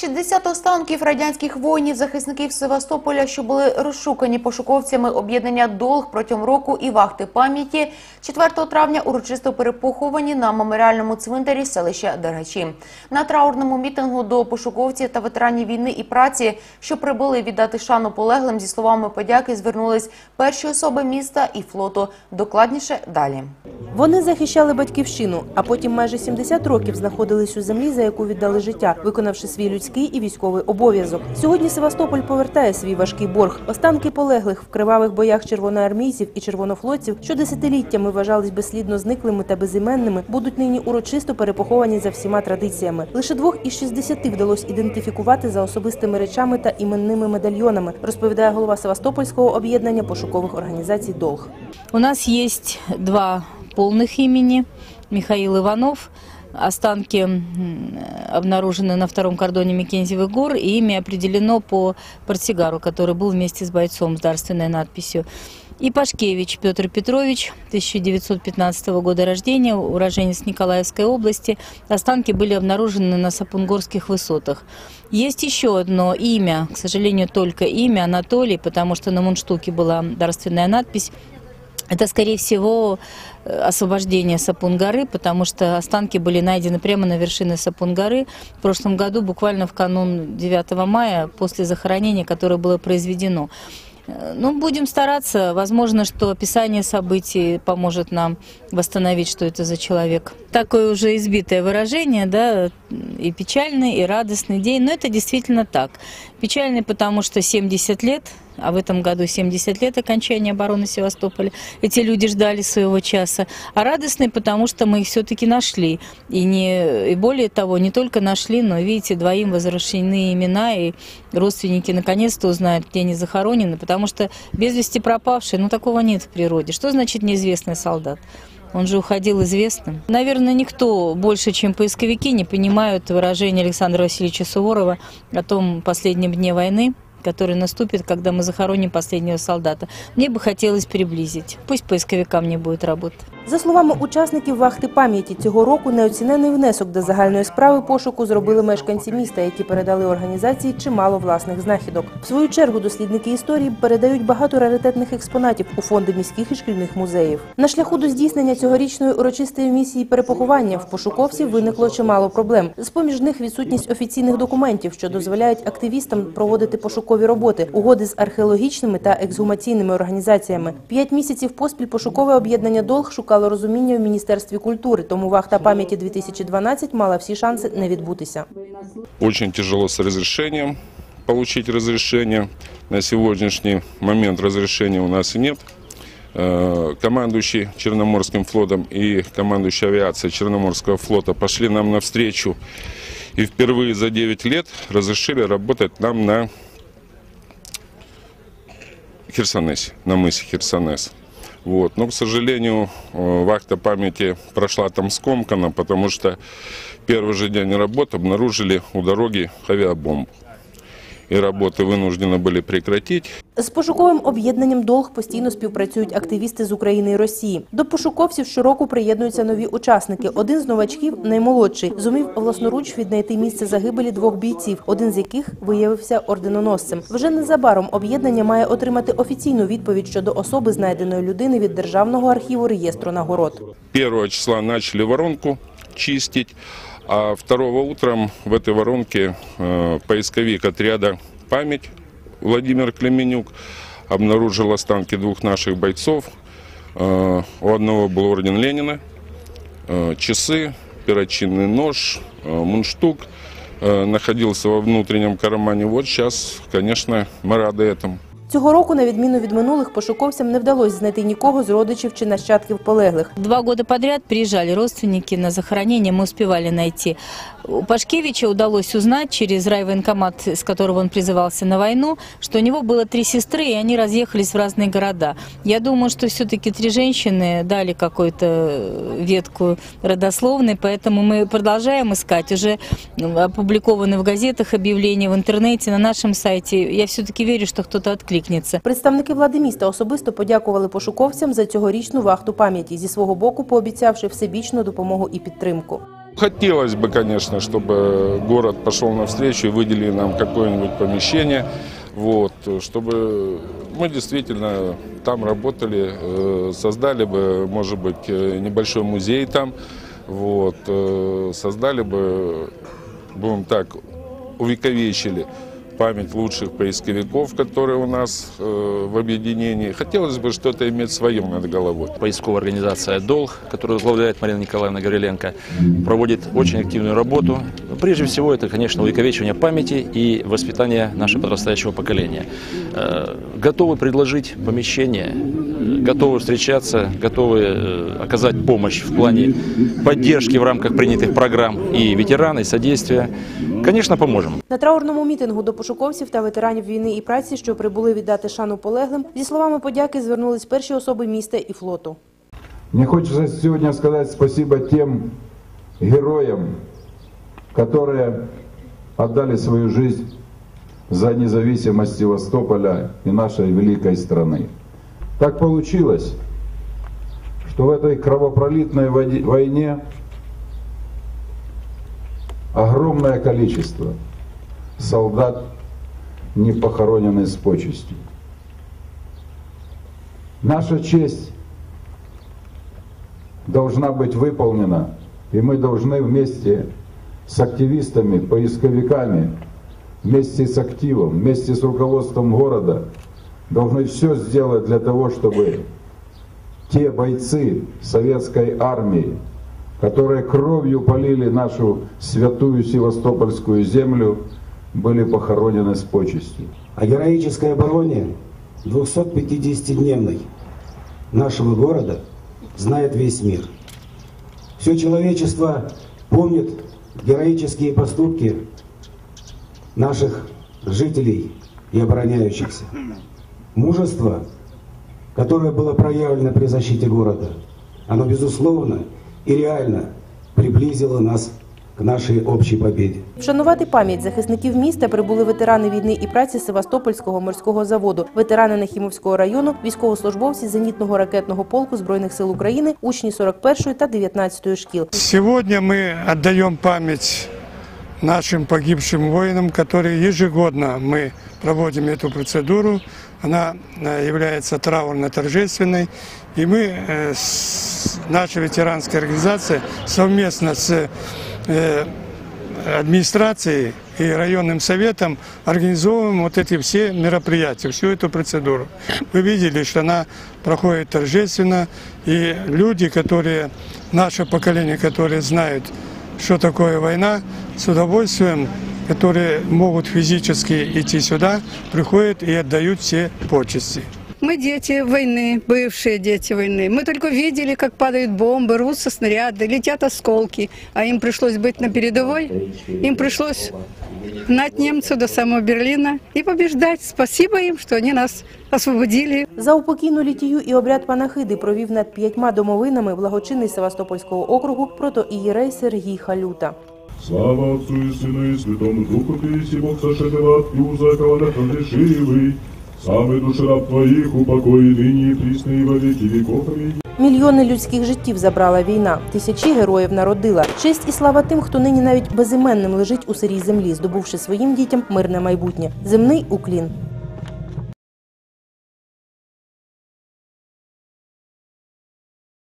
60 останків радянських воїнів, захисників Севастополя, що були розшукані пошуковцями об'єднання «Долг» протягом року і вахти пам'яті, 4 травня урочисто перепоховані на меморіальному цвинтарі селища Дергачі. На траурному мітингу до пошуковців та ветеранів війни і праці, що прибули віддати шану полеглим, зі словами подяки звернулись перші особи міста і флоту. Докладніше далі. Вони захищали батьківщину, а потім майже 70 років знаходились у землі, за яку віддали життя, виконавши свій людський і військовий обов'язок. Сьогодні Севастополь повертає свій важкий борг. Останки полеглих в кривавих боях червоноармійців і червонофлотців, що десятиліттями вважались безслідно зниклими та безіменними, будуть нині урочисто перепоховані за всіма традиціями. Лише двох із 60 вдалося ідентифікувати за особистими речами та іменними медальйонами, розповідає голова Севастопольського об'єднання пошукових організацій «Долг». У нас есть два полных имени. Михаил Иванов. Останки обнаружены на втором кордоне Маккензиевых гор, и имя определено по портсигару, который был вместе с бойцом с дарственной надписью. И Пашкевич Петр Петрович, 1915 года рождения, уроженец Николаевской области. Останки были обнаружены на Сапунгорских высотах. Есть еще одно имя, к сожалению, только имя Анатолий, потому что на мундштуке была дарственная надпись. Это, скорее всего, э, освобождение Сапун-горы, потому что останки были найдены прямо на вершине Сапун-горы в прошлом году, буквально в канун 9 мая, после захоронения, которое было произведено. Э, Ну, будем стараться. Возможно, что описание событий поможет нам восстановить, что это за человек. Такое уже избитое выражение, да, и печальный, и радостный день. Но это действительно так. Печальный, потому что 70 лет, а в этом году 70 лет окончания обороны Севастополя. Эти люди ждали своего часа. А радостный, потому что мы их все-таки нашли. И, не, и более того, не только нашли, но, видите, двоим возвращены имена, и родственники наконец-то узнают, где они захоронены, потому что без вести пропавшие, ну, такого нет в природе. Что значит неизвестный солдат? Он же уходил известным. Наверное, никто больше, чем поисковики, не понимают выражение Александра Васильевича Суворова о том последнем дне войны, который наступит, когда мы захороним последнего солдата. Мне бы хотелось приблизить. Пусть поисковикам не будет работы. За словами учасників вахти пам'яті, цього року неоцінений внесок до загальної справи пошуку зробили мешканці міста, які передали організації чимало власних знахідок. В свою чергу дослідники історії передають багато раритетних експонатів у фонди міських і шкільних музеїв. На шляху до здійснення цьогорічної урочистої місії перепоховання в пошуковців виникло чимало проблем. З поміж них відсутність офіційних документів, що дозволяють активістам проводити пошукові роботи, угоди з археологічними та ексгумаційними організаціями. П'ять місяців поспіль пошукове об'єднання «Долг» шукало розуміння в міністерстві культури, тому вахта пам'яті 2012 мала всі шанси не відбутися. Очень тяжело с разрешением получить разрешение. На сегодняшний момент разрешения у нас нет. Э, Командующий Черноморским флотом и командующий авиацией Черноморского флота пошли нам навстречу и впервые за 9 лет разрешили работать нам на Херсонесе, на мысе Херсонес. Вот. Но, к сожалению, э, вахта памяти прошла там скомканно, потому что первый же день работы обнаружили у дороги авиабомбу. И работы вынуждены были прекратить. З пошуковим об'єднанням «Долг» постійно співпрацюють активісти з України і Росії. До пошуковців щороку приєднуються нові учасники. Один з новачків, наймолодший, зумів власноруч віднайти місце загибелі двох бійців, один з яких виявився орденоносцем. Вже незабаром об'єднання має отримати офіційну відповідь щодо особи знайденої людини від Державного архіву реєстру нагород. Первого числа начали воронку чистить, а второго утром в этой воронке э, поисковик отряда «Память» Владимир Клеменюк обнаружил останки двух наших бойцов. Э, у одного был орден Ленина, э, часы, перочинный нож, э, мундштук находился во внутреннем кармане. Вот сейчас, конечно, мы рады этому. Цього року, на відміну від минулих, пошуковцям не вдалося знайти нікого з родичів чи нащадків полеглих. Два года подряд приезжали родственники на захоронение, мы успевали найти. У Пашкевича удалось узнать через райвоенкомат, с которого он призывался на войну, что у него было три сестры, и они разъехались в разные города. Я думаю, что все-таки три женщины дали какую-то ветку родословной, поэтому мы продолжаем искать. Уже опубликованы в газетах объявления, в интернете, на нашем сайте. Я все-таки верю, что кто-то откликнется. Представники влади міста особисто подякували пошуковцям за цьогорічну вахту пам'яті, зі свого боку пообіцявши всебічну допомогу і підтримку. Хотелось бы, конечно, чтобы город пошел навстречу и выделили нам какое-нибудь помещение, вот, чтобы мы действительно там работали, э, создали бы, может быть, э, небольшой музей там, вот, э, создали бы, будем так, увековечили Память лучших поисковиков, которые у нас э, в объединении. Хотелось бы что-то иметь свое над головой. Поисковая организация «Долг», которую возглавляет Марина Николаевна Гавриленко, проводит очень активную работу. Прежде всего, это, конечно, увековечивание памяти и воспитание нашего подрастающего поколения. Э, Готовы предложить помещение, готовы встречаться, готовы э, оказать помощь в плане поддержки в рамках принятых программ и ветераны, и содействия. Конечно, поможем. На траурному мітингу до пошуковців та ветеранів війни і праці, що прибули віддати шану полеглим, зі словами подяки звернулись перші особи міста і флоту. Мне хочется сегодня сказать спасибо тем героям, которые отдали свою жизнь за независимость Севастополя и нашей великой страны. Так получилось, что в этой кровопролитной води- войне огромное количество солдат не похоронены с почестью. Наша честь должна быть выполнена, и мы должны вместе с активистами, поисковиками, вместе с активом, вместе с руководством города должны все сделать для того, чтобы те бойцы советской армии, которые кровью полили нашу святую севастопольскую землю, были похоронены с почестью. О героической обороне 250-дневной нашего города знает весь мир. Все человечество помнит героические поступки наших жителей и обороняющихся. Мужество, которое было проявлено при защите города, оно, безусловно и реально приблизило нас к нашій общій побіді Вшанувати пам'ять захисників міста прибули ветерани війни і праці Севастопольського морського заводу, ветерани Нахімовського району, військовослужбовці зенітного ракетного полку збройних сил України, учні 41-ї та 19-ї шкіл. Сьогодні ми віддаємо память нашим погибшим воинам, которые ежегодно мы проводим эту процедуру. Она э, является траурно-торжественной. И мы, э, наша ветеранская организация, совместно с э, администрацией и районным советом организовываем вот эти все мероприятия, всю эту процедуру. Вы видели, что она проходит торжественно, и люди, которые, наше поколение, которые знают, что такое война, с удовольствием, которые могут физически идти сюда, приходят и отдают все почести. Мы дети войны, бывшие дети войны. Мы только видели, как падают бомбы, рвутся снаряды, летят осколки. А им пришлось быть на передовой. Им пришлось гнать немцев до самого Берлина и побеждать. Спасибо им, что они нас освободили. За упокійну літію і обряд панахиди провів над п'ятьма домовинами благочинний Севастопольського округу протоієрей Сергій Халюта. Слава Отцу и Сыну и Святому Духу, Ты еси Бог сошедшего от Юза, кого разрешивый. Самый души раб Твоих упокой ныне и присно и во веки веков. Аминь. Мільйони людських життів забрала війна, тисячі героїв народила. Честь і слава тим, хто нині навіть безіменним лежить у сирій землі, здобувши своїм дітям мирне майбутнє. Земний уклін.